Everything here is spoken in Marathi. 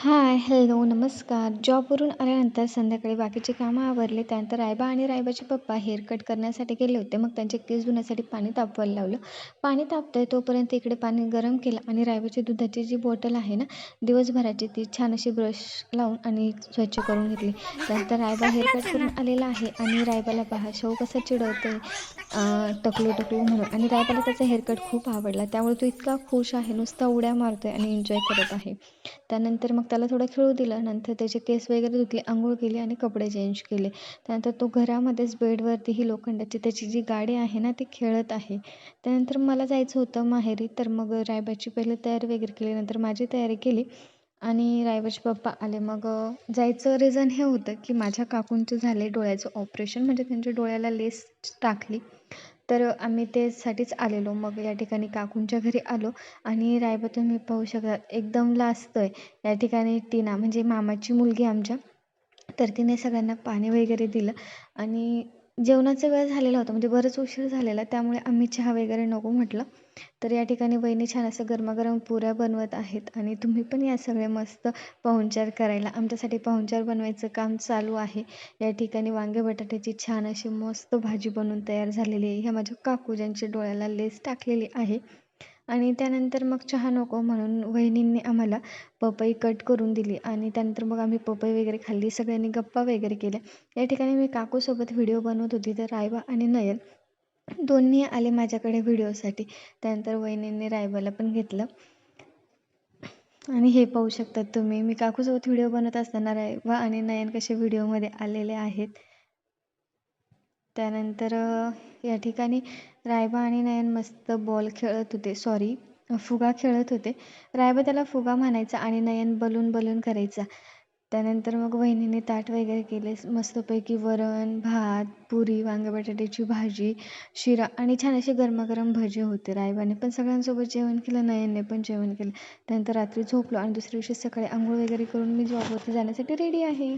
हाय, हॅलो, नमस्कार. जॉबवरून आल्यानंतर संध्याकाळी बाकीचे कामं आवरले. त्यानंतर रायबा आणि रायबाचे पप्पा हेअर कट करण्यासाठी गेले होते. मग त्यांचे केस धुण्यासाठी पाणी तापवायला लावलं. पाणी तापतंय तोपर्यंत इकडे पाणी गरम केलं आणि रायबाची दुधाची जी बॉटल आहे ना, दिवसभराची ती छान अशी ब्रश लावून आणि स्वच्छ करून घेतली. त्यानंतर रायबा हेअर कट करून आलेला आहे आणि रायबाला पहा शव कसा चिडवतोय टकलू टकलू म्हणून आणि रायबाला त्याचा हेअरकट खूप आवडला. त्यामुळे तो इतका खुश आहे, नुसता उड्या मारतोय आणि एन्जॉय करत आहे. त्यानंतर मग त्याला थोडं खेळू दिलं. नंतर त्याचे केस वगैरे धुतले, आंघोळ केली आणि कपडे चेंज केले. त्यानंतर तो घरामध्येच बेडवरती ही लोखंडाची त्याची जी गाडी आहे ना, ती खेळत आहे. त्यानंतर मला जायचं होतं माहेरी. तर मग रायबाची पहिले तयारी वगैरे केली. नंतर माझी तयारी केली आणि रायबाचे पप्पा आले. मग जायचं रिझन हे होतं की माझ्या काकूंचं झाले डोळ्याचं ऑपरेशन. म्हणजे त्यांच्या डोळ्याला लेस टाकली. तर आम्ही तेसाठीच आलेलो. मग या ठिकाणी काकूंच्या घरी आलो आणि रायबा तुम्ही पाहू शकता एकदम लाजतोय. या ठिकाणी टीना म्हणजे मामाची मुलगी आमच्या, तर तिने सगळ्यांना पाणी वगैरे दिलं आणि जेवणाचा वेळ झालेला होता म्हणजे बरंच उशीर झालेला. त्यामुळे आम्ही चहा वगैरे नको म्हटलं. तर या ठिकाणी वहिनी छान असं गरमागरम पुऱ्या बनवत आहेत आणि तुम्ही पण या सगळे मस्त पाहुणचार करायला. आमच्यासाठी पाहुणचार बनवायचं काम चालू आहे. या ठिकाणी वांगे बटाट्याची छान अशी मस्त भाजी बनवून तयार झालेली आहे. ह्या माझ्या काकू ज्यांच्या डोळ्याला लेस टाकलेली आहे. आणि त्यानंतर मग चहा नको म्हणून वहिनींनी आम्हाला पपई कट करून दिली आणि त्यानंतर मग आम्ही पपई वगैरे खाल्ली. सगळ्यांनी गप्पा वगैरे केल्या. या ठिकाणी मी काकूसोबत व्हिडिओ बनवत होती. तर रायबा आणि नयन दोन्ही आले माझ्याकडे व्हिडिओसाठी. त्यानंतर वहिनींनी रायबाला पण घेतलं. आणि हे पाहू शकतात तुम्ही मी काकूसोबत व्हिडिओ बनवत असताना रायबा आणि नयन कसे व्हिडिओमध्ये आलेले आहेत. त्यानंतर या ठिकाणी रायबा आणि नयन मस्त बॉल खेळत होते. सॉरी फुगा खेळत होते. रायबा त्याला फुगा म्हणायचा आणि नयन बलून बलून करायचा. त्यानंतर मग वहिनीने ताट वगैरे केले. मस्तपैकी वरण, भात, पुरी, वांगे बटाट्याची भाजी, शिरा आणि छान असे गरमागरम भजे होते. रायबाने पण सगळ्यांसोबत जेवण केलं, नयनने पण जेवण केलं. त्यानंतर रात्री झोपलो आणि दुसऱ्या दिवशी सकाळी आंघोळ वगैरे करून मी जॉबवरती जाण्यासाठी रेडी आहे.